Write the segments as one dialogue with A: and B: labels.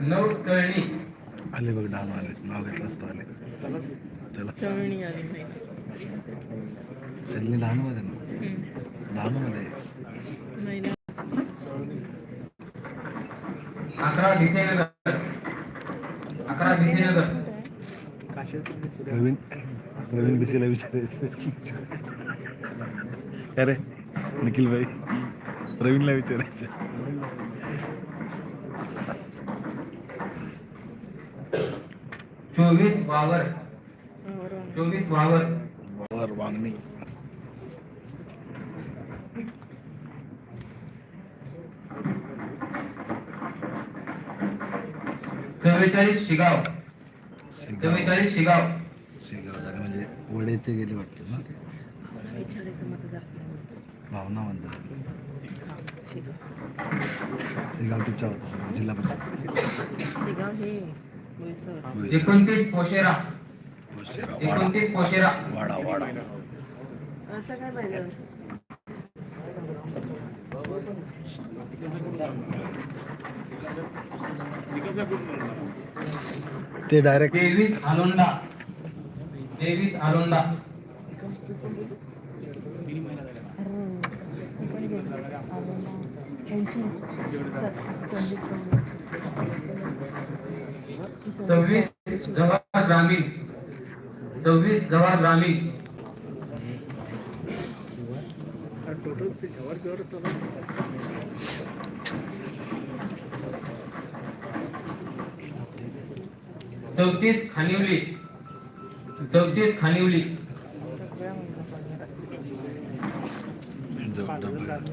A: नऊ तळणी
B: आले बघ डाम आले नाव घेतलं असतं आले त्याला
C: चळणी आली नाही
B: त्यांनी डहाणूमध्ये ना डहाणूमध्ये
C: नाही ना.
A: अकरा भिसेनगर अकरा भिसेनगर
B: प्रवीण प्रवीण बिसीला विचारायचं अरे निखिल भाई प्रवीणला विचारायचं
A: चोवीस वावर. चोवीस वावर
B: वर वांगणी
A: चव्वेचाळीस शिगाव. चव्वेचाळीस शिगाव.
B: वडेचे गेले वाटतं ना. भावना म्हणतात
C: शिगाव.
B: तिच्या होता जिल्हा परिषद.
A: एकोणतीस पोशेरा.
B: वाडा.
A: एकोणतीस पोशेरा.
B: वाडा वाडा.
C: आता काय पाहिजे
B: ते डायरेक्ट
A: तेवीस आलोंडा तेवीस आलोंडा सव्वीस जवाहर ग्रामीण. सव्वीस जवाहर ग्रामीण. चौतीस खानिवली. चौतीस खानिवली.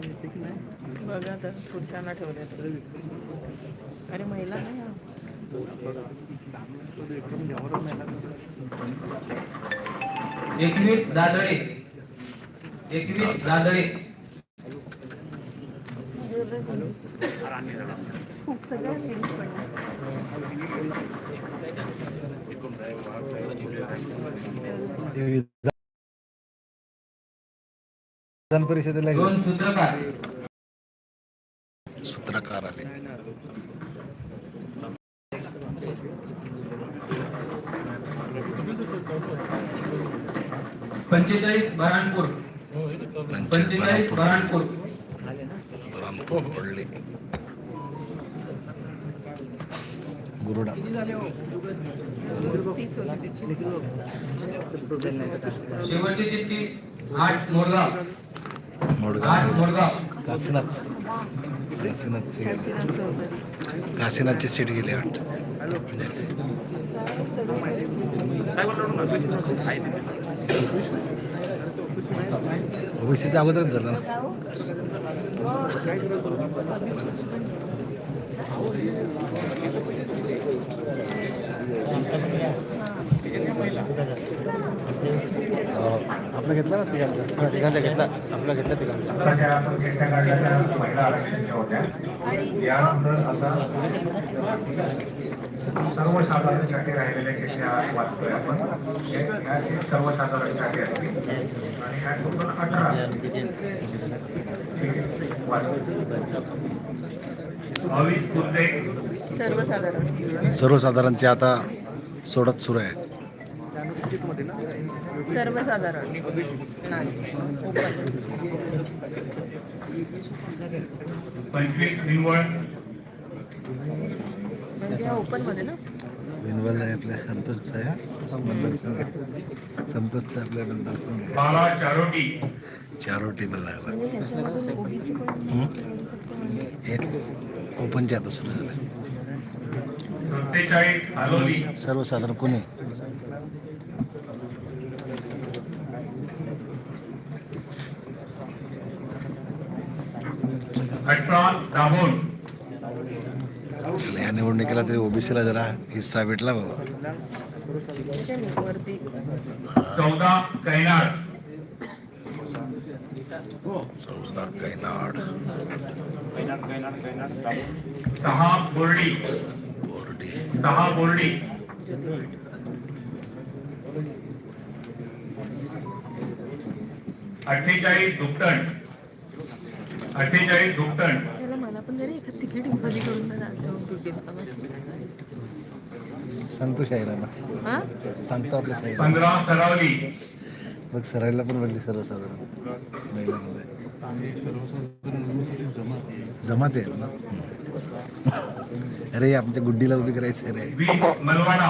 C: बघा तर पुरुषांना ठेवले अरे महिला नाही हा.
A: एकवीस दादळे एकवीस दादळे
C: खूप सगळ्या
B: विधान परिषदेला
A: सूत्रकार.
B: सूत्रकार आले.
A: पंचेचाळीस बऱ्हाणपूर पंचेचाळीस बऱ्हाणपूर
B: रामपूर पडले.
A: मोरगाव.
B: काशीनाथ
C: काशीनाथ.
B: काशीनाथची सीट गेली वाटत. म्हणजे ओबीसीच्या अगोदरच झालं ना. आपलं घेतलं ना तिघांचा? तिघांचा घेतला. आपला घेतला तिघांचा.
D: आता सर्वसाधारणसाठी राहिलेल्या चिठ्ठ्या वाचतोय आपण ह्या सर्वसाधारणसाठी असतील आणि ह्या टोटल अठरा
C: सर्वसाधारण.
B: सर्वसाधारणचे आता सोडत सुरू आहे.
C: सर्वसाधारण.
D: पंचवीस
C: म्हणजे हा ओपनमध्ये ना?
B: विनवल आहे आपल्या संतोषचा आहे. संतोषचा आपल्या आहे
D: बाला चारोटी.
B: चारो टेबल लागला.
C: म्हणजे ह्याच्यामध्ये ओबीसी
B: ओपनचे आता सुरू झालं
D: सत्तेचाळीस हालोली
B: सर्वसाधारण कोणी? चला या निवडणुकीला तरी ओबीसीला जरा हिस्सा भेटला बाबा.
D: चौदा कैनाड
B: चौदा कैनाड
D: सहा बोर्डी.
B: बोर्डी.
D: सहा बोर्डी.
E: अठ्ठेचाळीस दुपटण. अठ्ठेचाळीस दुपटण.
C: त्याला मला पण जरी एखाद तिकीट खाली करून ना जातो ब्युटी दाबाची
B: सांगतो शाहिराला
C: हा?
B: सांगतो आपल्या
E: पंधरा सरावली.
B: बघ सरायला पण म्हणली सर्वसाधारण. महिलांमध्ये जमात आहेत ना? अरे आमच्या गुड्डीला उभी करायचं रे.
E: वीस मलवाडा.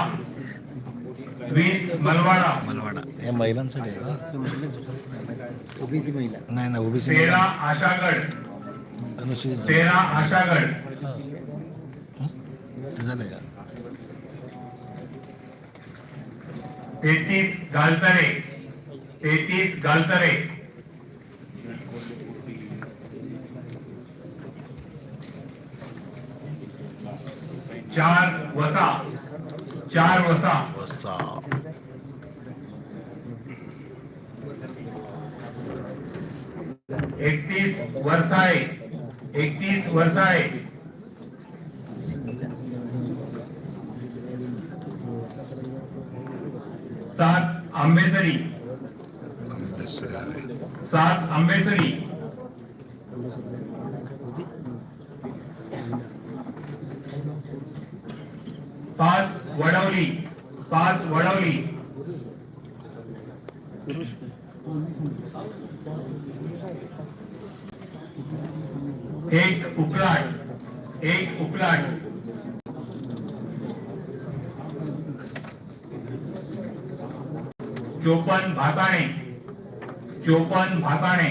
E: वीस मलवाडा.
B: मलवाडा या महिलांसाठी आहे का ओबीसी महिला. नाही ना ओबीसी
E: तेरा आशागड.
B: अनुसूचित.
E: तेरा आशागड.
B: हं? ते झालंय का?
E: तेहतीस गालतरे. तेहतीस गालतरे चार वसा। चार वसा।
B: वसा।
E: एकतीस वर्षाळे एकतीस वर्षाळे सात आंबेसरी।
B: आंबेसरी.
E: पाच वडवली. पाच वडवली. एक उकलाट एक उकलाट चोपन भाताणे. चोपन भाताणे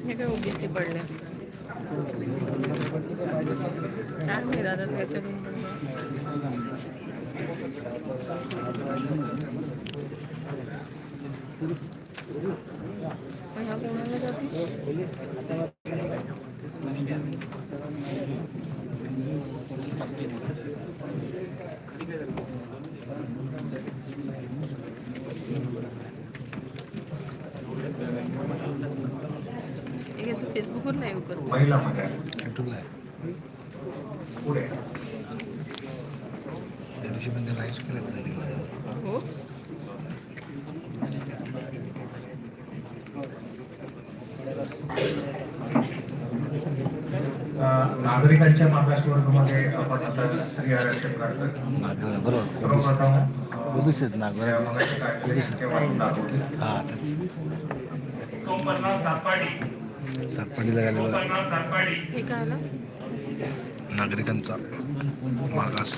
C: हे काय ओबीसी पडले काय माहिती आता त्याच्यातून पडलं पण हा कोणाला जाते हे काय तू फेसबुकवर लाईव्ह करतो
E: महिला मध्ये
B: युट्यूबला आहे.
E: पुढे.
B: त्या दिवशी पण केलं
C: हो?
E: नागरिकांच्या मागासवर्गामध्ये आपण आता स्त्री आरक्षण
B: नागरिक बरोबर. ओबीसी आहेत नागरिक. हा
E: सातपाडी.
B: सातपाडीला गेले बघा. नागरिकांचा मागास.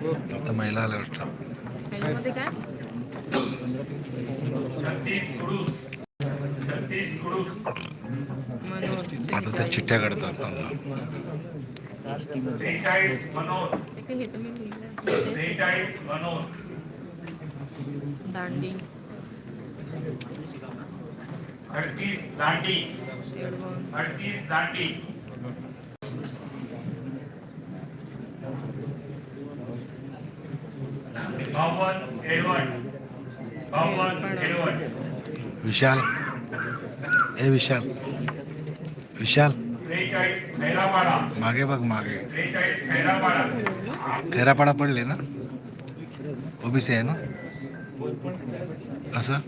C: हो
B: आता महिला आल्या वाटतं. आता त्या चिठ्ठ्या काढतात
C: दांडी.
E: अडतीस दांडी. अडतीस दांडी. बावन एडवण बावन एडवण
B: विशाल. ए विशाल. विशाल. मागे बघ मागे.
E: खैरापाडा
B: पडले ना? ओबीसी आहे ना? असं?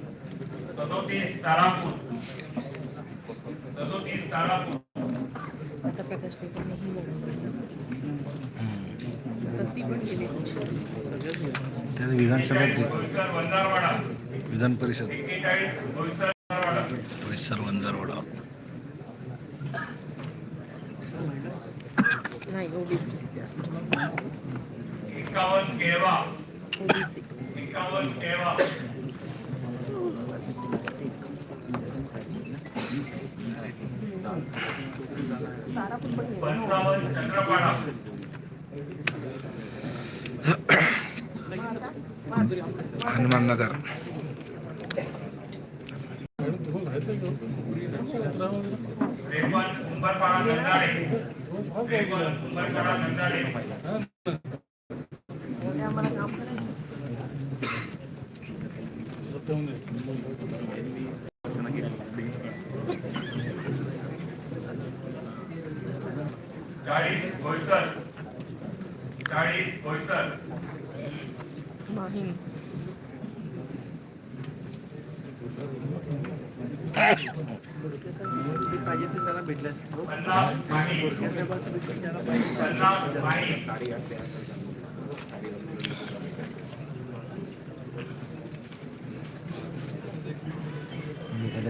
E: सदोतीस तारापूर. सदोतीस तारापूर. वंजारवाडा.
B: विधान परिषद. परिसर वंजारवाडा.
C: नाही ओबीसी.
E: एकावन्न
C: ओबीसी.
E: एकावन्न केळवा पंचावन्न चंद्रपाडा
B: हनुमान नगर
E: त्रेपन्न उंबरपाडा त्रेपन्न उंबरपाडा चाळीस बोईसर.
D: चाळीस पन्नास माही. पन्नास माही.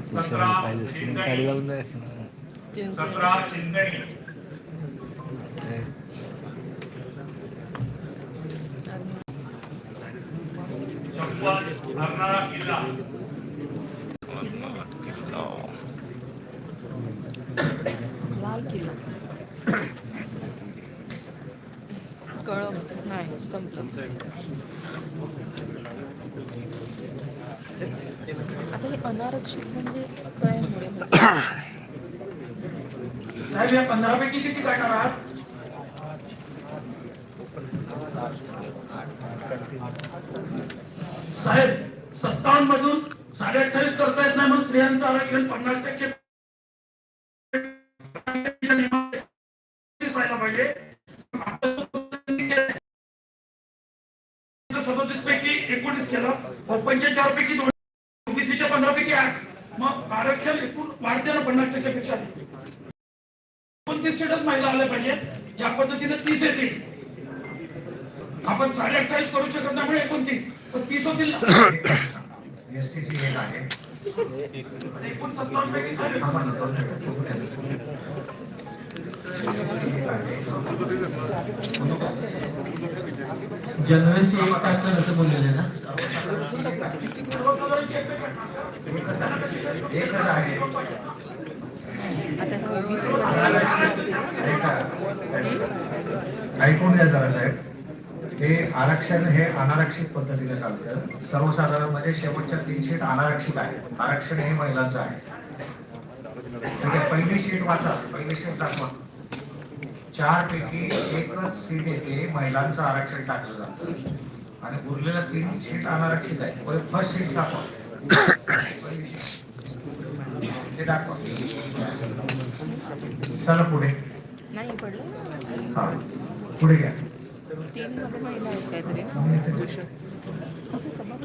B: पुरुषाला पाहिजे नाही, साडी लावून जाय
C: चिंच
D: सतरा चिंचणी छप्पन किल्ला
C: लाल किल्ला कळम नाही संपलं आता हे अनारक्षित म्हणजे कळ्यामुळे
A: साहेब या पंधरा पैकी किती काढणार आहात साहेब सत्तावन्न मधून साडे अठ्ठावीस करता येत नाही म्हणून स्त्रियांचं आरक्षण पन्नास टक्के व्हायला पाहिजे. सदोतीस पैकी एकोणीस केलं. पंचेचाळ पैकी दोन. ओबीसीच्या पंधरा पैकी आठ. मग आरक्षण एकूण वाढते ना पन्नास टक्क्यापेक्षा एकोणतीस सीटच महिला आल्या पाहिजेत. या पद्धतीने तीस येतील. आपण साडे अठ्ठावीस करू शकत नाही एकोणतीस. पण तीस होतील ना
D: एसटीची एक आहे.
A: जनरलची एक असं बोललेलं ना?
D: आहे.
C: हे
D: ऐकून घ्या जरा साहेब. आरक्षण हे अनारक्षित पद्धतीने चालतं. सर्वसाधारणमध्ये शेवटच्या तीन सीट अनारक्षित आहे आरक्षण हे महिलांचं आहे. पहिली सीट वाचा. पहिली सीट दाखवा. चार पैकी एकच सीट येते महिलांचं आरक्षण टाकलं जातं. आणि उरलेल्या तीन सीट अनारक्षित आहे फर्स्ट सीट दाखवा. पहिली ते दाखवा. चला पुढे.
C: नाही पडलं.
D: हा. पुढे घ्या.
C: तीन महिला आहेत काहीतरी.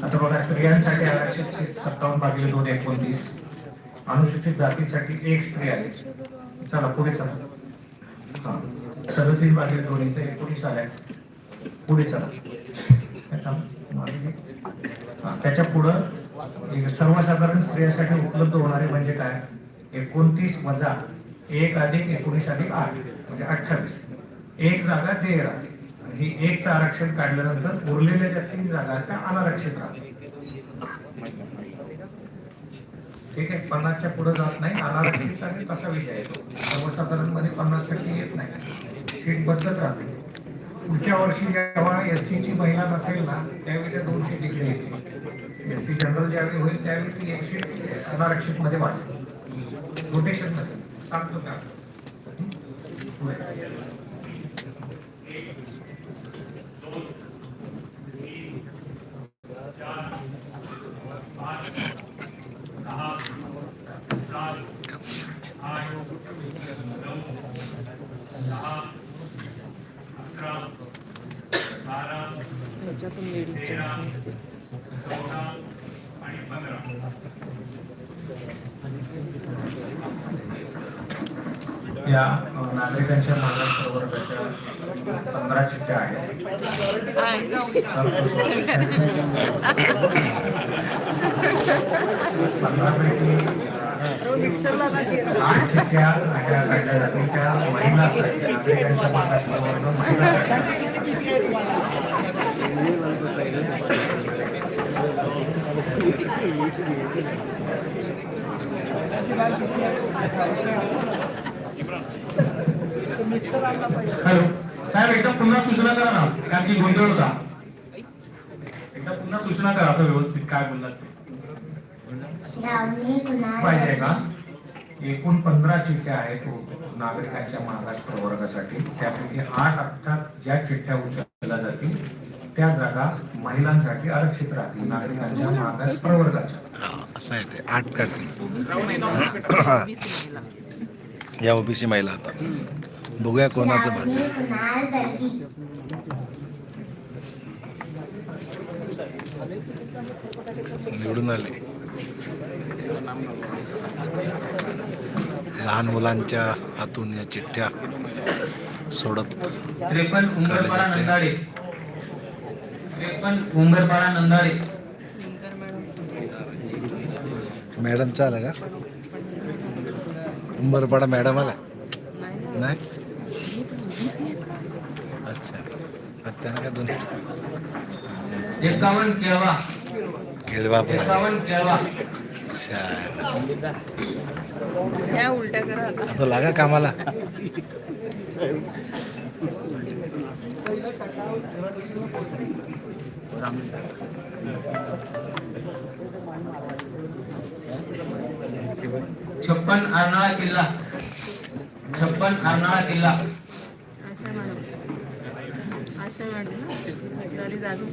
C: आता
D: बघा स्त्रियांसाठी आरक्षित सीट सत्तावन्न भागिले दोन एकोणतीस. अनुसूचित जातीसाठी एक स्त्री आहे. चला पुढे चला. हा. सदतीस भागिले दोन इथे एकोणीस आल्या. पुढे चला. त्याच्या पुढं सर्वसाधारण स्त्रियांसाठी उपलब्ध होणारे म्हणजे काय? एकोणतीस वजा एक अधिक एकोणीस अधिक आठ म्हणजे अठ्ठावीस. एक जागा देय राहते हे एकचं आरक्षण काढल्यानंतर उरलेल्या ज्या तीन जागा त्या अनारक्षित ठीक आहे पन्नासच्या पुढे जात नाही. अनारक्षित आणि कसा विषय येतो तो? पन्नास टक्के येत नाही. सीट बदलत राहते. पुढच्या वर्षी जेव्हा एस ची महिला नसेल ना त्यावेळी त्या दोन सीट इकडे एस सी जनरल ज्यावेळी होईल त्यावेळी ती एक सीट अनारक्षित मध्ये वाढेल. रोटेशनमध्ये. सांगतो का?
C: लेडीजच्या
D: या नागरिकांच्या मागास प्रवर्गाच्या पंधरा चिठ्ठ्या आहेत पंधरापैकी आठ चिठ्ठ्या महिला आहेत. नागरिकांच्या मागास प्रवर्ग महिला आहेत.
A: हॅलो. साहेब एकदा पुन्हा सूचना करा ना कारण की गोंधळ होता. एकदा पुन्हा सूचना करा असं व्यवस्थित काय बोललात ते.
D: पाहिजे का? एकूण पंधरा चिठ्ठ्या आहेत नागरिकांच्या महाराष्ट्र वर्गासाठी. त्यापैकी आठ अर्थात ज्या चिठ्ठ्या उचलल्या जातील त्या जागा महिलांसाठी आरक्षित राहतील नागरिकांच्या मागास प्रवर्गाच्या.
B: या ओबीसी महिला आता. बघूया कोणाचं
F: भाग
B: निवडून आले. लहान मुलांच्या हातून या चिठ्ठ्या सोडत
A: उंबरपाडा
C: मॅडम
B: मॅडमचा आला का? उंबरपाडा मॅडम आला
C: नाही.
B: अच्छा. त्यांना काय दोन्ही?
A: एकावन्न केळवा
B: आले.
A: एकावन्न केळवा
C: उलट्या करा
B: लागा कामाला.
A: छप्पन अर्नाळा किल्ला. छप्पन अर्नाळा किल्ला.
C: आशा मॅडम आशा मॅडम ना तरी जाधव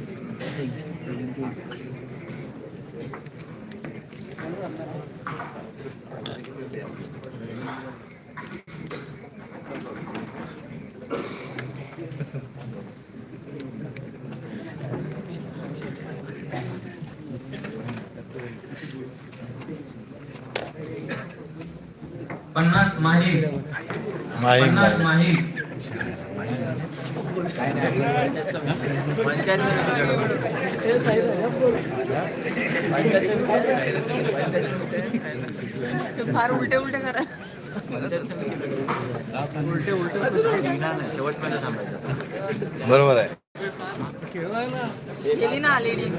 A: पन्नास माहील पन्नास माहील
C: फार उलटे उलटे करा.
B: बरोबर आहे.
C: गेली ना लेडीज.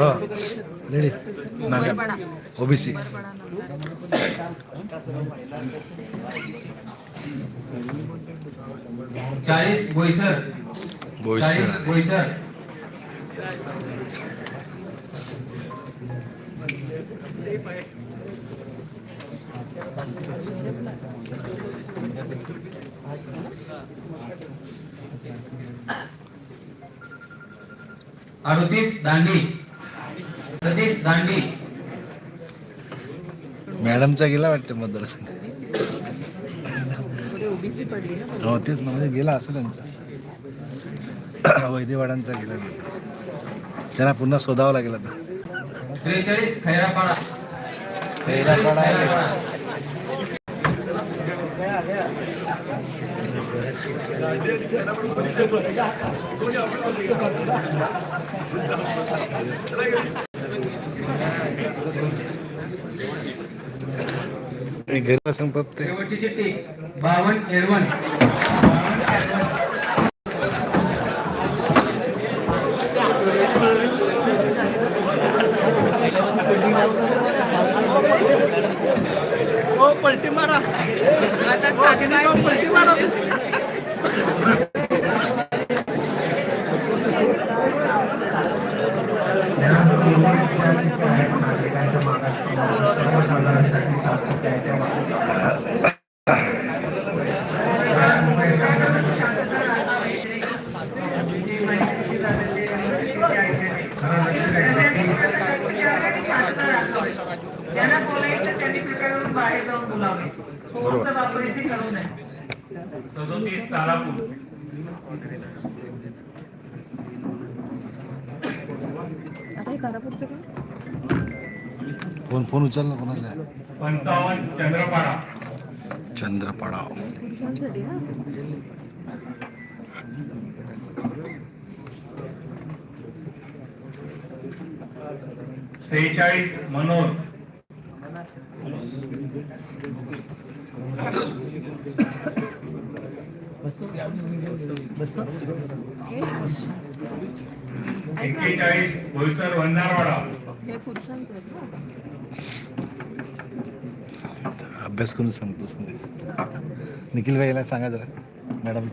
B: हो
C: उंबरपाडा
B: ओबीसी.
A: चाळीस बोईसर।
B: बोईसर।
A: बोईसर। अडतीस दांडी। अडतीस दांडी।
B: मॅडमचा गेला वाटतं मतदारसंघ हो तेच ना म्हणजे गेला असं त्यांचा. वैद्यवाडांचा गेला मतदारसंघ त्यांना पुन्हा शोधावं लागेल आता.
A: खैरापाडा
B: खैरापाडा आहे. घरी सांगतात ते
A: बावन
C: एरवन पलटी मारा आता
G: ज्यांना बोलायचं त्यांनी बाहेर जाऊन बोलावे. फक्त वापरायची करू नये.
A: सदोतीस तारापूर.
B: फोन फोन उचलला कोणाचा? आहे?
A: पंचावन्न चंद्रपाडा.
B: चंद्रपाडा.
C: पुरुषांसाठी ना
A: सेहेचाळीस मनोर एक्केचाळीस
C: ना
B: अभ्यास करून सांगतो निखिल भाईला सांगा जरा. मॅडम.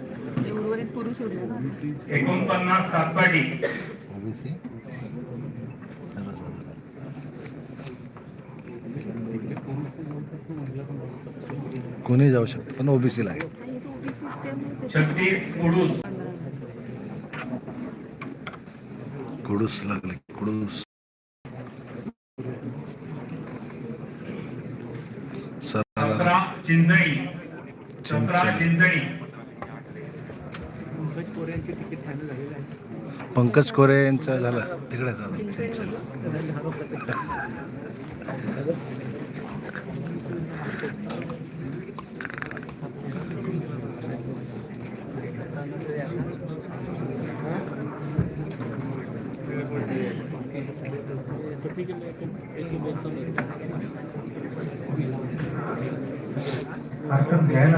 A: एकोणपन्नास सातपाटी.
B: ओबीसी. कोणी जाऊ शकतं पण ओबीसीला आहे.
C: हे
B: कुडूस लागले कुडूस. पंकज कोरे यांचं झालं तिकडे झालं त्यांचं
D: हरकत घ्यायला देतो ना. हे सगळं संपल्यानंतर देतो. ऐकाच आपण ठीक आहे. आहे ना? आहे ना? कार्यक्रम घ्यायला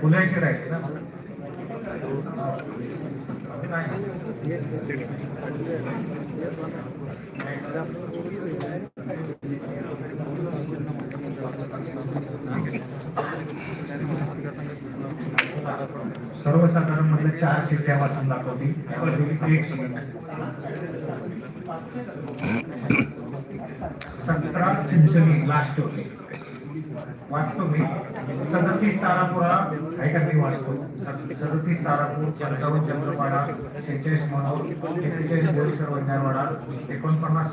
D: फुलायचे राहील ना सर्वसाधारण मधल्या चार चिठ्ठ्या वाचून दाखवली. एक सतरा चिंचणी लास्ट वाचतो मी. सदतीस तारापुरा ऐका मी वाचतो. सदतीस तारापूर पंचावन्न चंद्रपाडा शेहेचाळीस मनोर एक्केचाळीस बोरीसर वंजारवाडा एकोणपन्नास